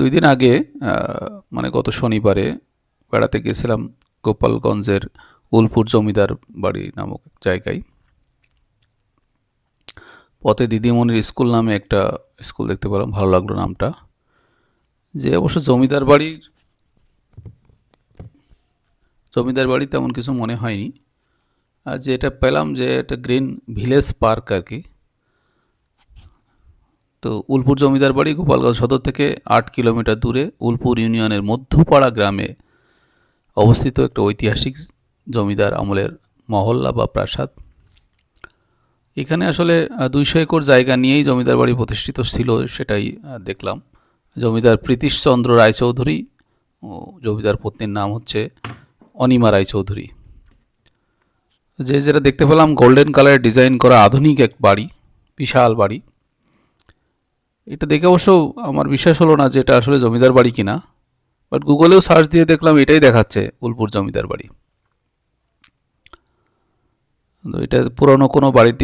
দুই দিন আগে মানে গত শনিবারে বেড়াতে গেছিলাম গোপালগঞ্জের উলপুর জমিদার বাড়ি নামক জায়গায়। পথে দিদিমণির স্কুল নামে একটা স্কুল দেখতে পেলাম, ভালো লাগল নামটা। যে অবশ্য জমিদার বাড়ির জমিদার বাড়ি তেমন কিছু মনে হয়নি। আর যেটা পেলাম যে এটা গ্রিন ভিলেজ পার্ক আর কি তো উলপুর জমিদার বাড়ি গোপালগঞ্জ সদর থেকে আট কিলোমিটার দূরে উলপুর ইউনিয়নের মধ্যপাড়া গ্রামে অবস্থিত একটা ঐতিহাসিক জমিদার আমলের মহল্লা বা প্রাসাদ। এখানে আসলে দুইশো একর জায়গা নিয়েই জমিদার বাড়ি প্রতিষ্ঠিত ছিল সেটাই দেখলাম। জমিদার প্রীতিশচন্দ্র রায়চৌধুরী ও জমিদার পত্নীর নাম হচ্ছে অনিমা রায়চৌধুরী। যে যেটা দেখতে পেলাম, গোল্ডেন কালারের ডিজাইন করা আধুনিক এক বাড়ি, বিশাল বাড়ি। এটা দেখে অবশ্য আমার বিশ্বাস হলো না যে এটা আসলে জমিদার বাড়ি কিনা বাট গুগলেও সার্চ দিয়ে দেখলাম এটাই দেখাচ্ছে উলপুর জমিদার বাড়ি। তো এটা পুরনো কোনো বাড়ির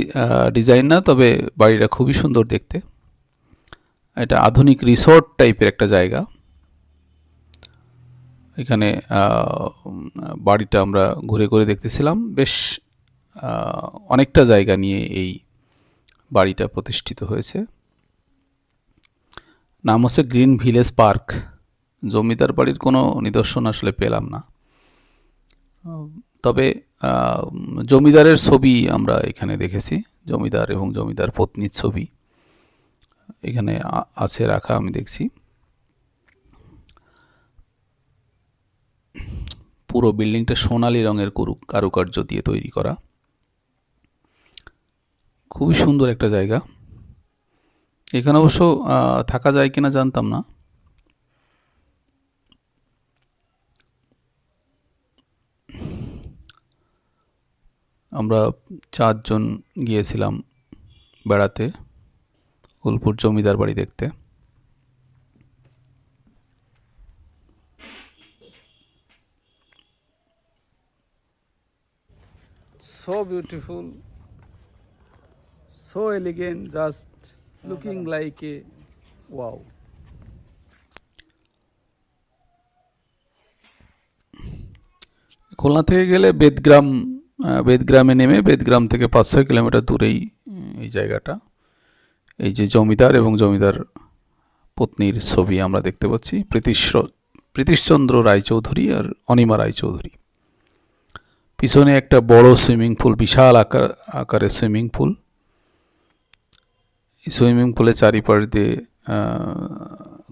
ডিজাইন না, তবে বাড়িটা খুবই সুন্দর দেখতে। এটা আধুনিক রিসোর্ট টাইপের একটা জায়গা। এখানে বাড়িটা আমরা ঘুরে ঘুরে দেখতেছিলাম। বেশ অনেকটা জায়গা নিয়ে এই বাড়িটা প্রতিষ্ঠিত হয়েছে। নাম হচ্ছে গ্রিন ভিলেজ পার্ক। জমিদার বাড়ির কোনো নিদর্শন আসলে পেলাম না। তবে জমিদারের ছবি আমরা এখানে দেখেছি, জমিদার এবং জমিদার পত্নীর ছবি। এখানে আছে, রাখা আমি দেখছি। পুরো বিল্ডিংটা সোনালী রঙের করু, কারুকার্য দিয়ে তৈরি করা। খুবই সুন্দর একটা জায়গা। এখানে অবশ্য থাকা যায় কিনা জানতাম না। আমরা চারজন গিয়েছিলাম বেড়াতে উলপুর জমিদার বাড়ি দেখতে। So beautiful, so elegant, just looking like a wow. Khulna থেকে গেলে বেদগ্রাম বেদগ্রামে নেমে বেদগ্রাম থেকে পাঁচ ছয় কিলোমিটার দূরেই এই জায়গাটা। এই যে জমিদার এবং জমিদার পত্নীর ছবি আমরা দেখতে পাচ্ছি প্রীতিশ প্রীতিশচন্দ্র রায়চৌধুরী আর অনিমা রায়চৌধুরী। পিছনে একটা বড় সুইমিং পুল, বিশাল আকার, আকারের সুইমিং পুল। সুইমিং পুলের চারিপাশ দিয়ে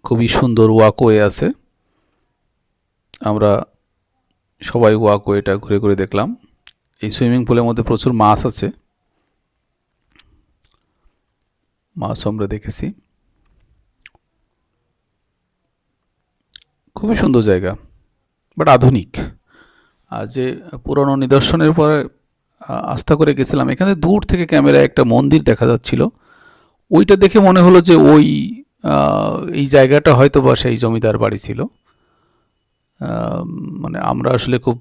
খুবই সুন্দর ওয়াকওয়ে আছে। আমরা সবাই ওয়াকওয়েটা ঘুরে ঘুরে দেখলাম। এই সুইমিং পুলের মধ্যে প্রচুর মাছ আছে। মাছ আমরা দেখেছি। খুবই সুন্দর জায়গা, বাট আধুনিক। আর যে পুরনো নিদর্শনের পরে আস্থা করে গেছিলাম, এখানে দূর থেকে ক্যামেরায় একটা মন্দির দেখা যাচ্ছিল। ওইটা দেখে মনে হলো যে ওই এই জায়গাটা হয়তো বা সেই জমিদার বাড়ি ছিল। মানে আমরা আসলে খুব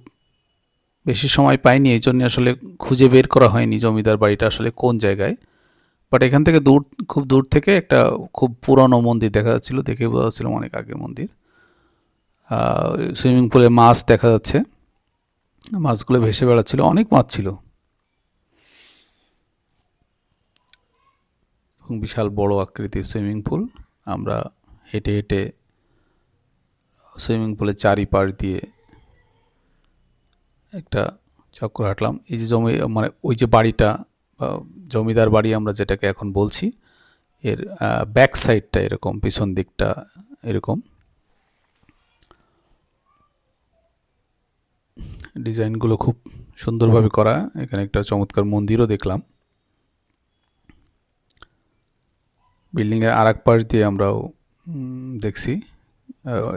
বেশি সময় পাইনি, এই জন্য আসলে খুঁজে বের করা হয়নি জমিদার বাড়িটা আসলে কোন জায়গায়। বাট এখান থেকে দূর, খুব দূর থেকে একটা খুব পুরনো মন্দির দেখা যাচ্ছিল, দেখে বোঝা যাচ্ছিল অনেক আগের মন্দির। সুইমিং পুলে মাছ দেখা যাচ্ছে। মাছগুলো ভেসে বেড়াচ্ছিল, অনেক মাছ ছিল। এবং বিশাল বড় আকৃতির সুইমিং পুল। আমরা হেঁটে হেঁটে সুইমিং পুলের চারিপাশ দিয়ে একটা চক্র হাঁটলাম। এই যে জমি মানে ওই যে বাড়িটা বা জমিদার বাড়ি আমরা যেটাকে এখন বলছি, এর ব্যাক সাইডটা এরকম, পিছন দিকটা এরকম। ডিজাইনগুলো খুব সুন্দরভাবে করা। এখানে একটা চমৎকার মন্দিরও দেখলাম। বিল্ডিংয়ের আর এক পাশ দিয়ে আমরাও দেখছি।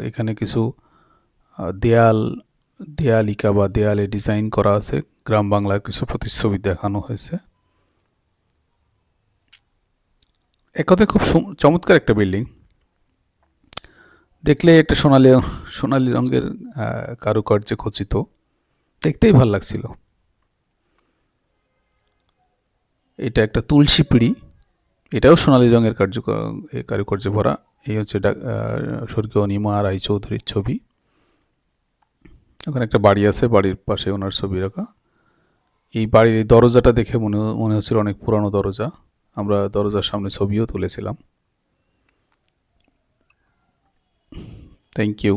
এখানে কিছু দেয়াল, দেয়ালিকা বা দেয়ালে ডিজাইন করা আছে। গ্রাম বাংলার কিছু প্রতিচ্ছবি দেখানো হয়েছে। এক কথায় খুব চমৎকার একটা বিল্ডিং। দেখলে একটা সোনালি সোনালি রঙের কারুকার্যে খচিত। দেখতেই ভালো লাগছিল। এটা একটা তুলসী পিড়ি। এটাও সোনালী রঙের কার্য কারুকার্যে ভরা এই হচ্ছে স্বর্গীয় নিমা রায় চৌধুরীর ছবি। ওখানে একটা বাড়ি আছে, বাড়ির পাশে ওনার ছবি রাখা। এই বাড়ির এই দরজাটা দেখে মনে মনে হচ্ছিল অনেক পুরানো দরজা। আমরা দরজার সামনে ছবিও তুলেছিলাম। Thank you